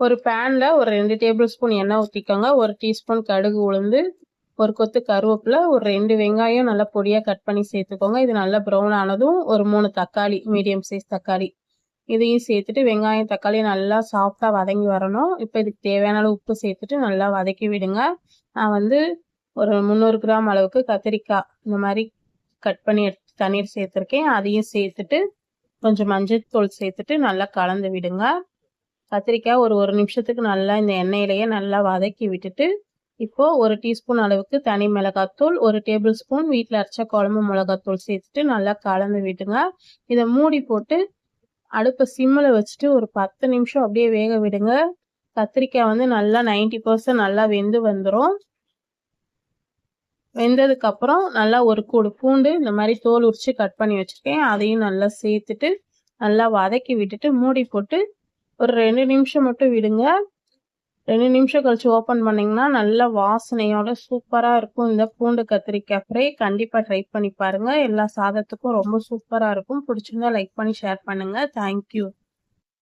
ஒரு பேனில் ஒரு ரெண்டு டேபிள் ஸ்பூன் எண்ணெய் ஊற்றிக்கோங்க ஒரு டீஸ்பூன் கடுகு உளுந்து ஒரு கொத்து கருவேப்பிலை ஒரு ரெண்டு வெங்காயம் நல்லா பொடியாக கட் பண்ணி சேர்த்துக்கோங்க. இது நல்லா ப்ரௌன் ஆனதும் ஒரு மூணு தக்காளி மீடியம் சைஸ் தக்காளி. இதையும் சேர்த்துட்டு வெங்காயம் தக்காளி நல்லா சாஃப்டாக வதங்கி வரணும். இப்போ இதுக்கு தேவையான அளவு உப்பு சேர்த்துட்டு நல்லா வதக்கி விடுங்க. நான் வந்து ஒரு முந்நூறு கிராம் அளவுக்கு கத்திரிக்காய் இந்த மாதிரி கட் பண்ணி எடுத்து தண்ணீர் சேர்த்துருக்கேன். அதையும் சேர்த்துட்டு கொஞ்சம் மஞ்சள் தூள் சேர்த்துட்டு நல்லா கலந்து விடுங்க. கத்திரிக்காய் ஒரு ஒரு நிமிஷத்துக்கு நல்லா இந்த எண்ணெயிலேயே நல்லா வதக்கி விட்டுட்டு இப்போது ஒரு டீஸ்பூன் அளவுக்கு தனி மிளகாத்தூள் ஒரு டேபிள் ஸ்பூன் வீட்டில் அரைச்ச குழம்பு மிளகாத்தூள் சேர்த்துட்டு நல்லா கலந்து விட்டுங்க. இதை மூடி போட்டு அடுப்பை சிம்மில் வச்சுட்டு ஒரு பத்து நிமிஷம் அப்படியே வேக விடுங்க. கத்திரிக்காய் வந்து நல்லா நைன்டி பர்சன்ட் நல்லா வெந்து வந்துடும் வெந்ததுக்கப்புறம் நல்லா ஒரு கூடு பூண்டு இந்த மாதிரி தோல் உரிச்சு கட் பண்ணி வச்சுருக்கேன். அதையும் நல்லா சேர்த்துட்டு நல்லா வதக்கி விட்டுட்டு மூடி போட்டு ஒரு ரெண்டு நிமிஷம் மட்டும் விடுங்க. ரெண்டு நிமிஷம் கழிச்சு ஓப்பன் பண்ணிங்கன்னா நல்ல வாசனையோட சூப்பராக இருக்கும். இந்த பூண்டு கத்திரிக்காய் ஃப்ரை கண்டிப்பாக ட்ரை பண்ணி பாருங்கள் எல்லா சாதத்துக்கும் ரொம்ப சூப்பராக இருக்கும். பிடிச்சிருந்தா லைக் பண்ணி ஷேர் பண்ணுங்கள் தேங்க்யூ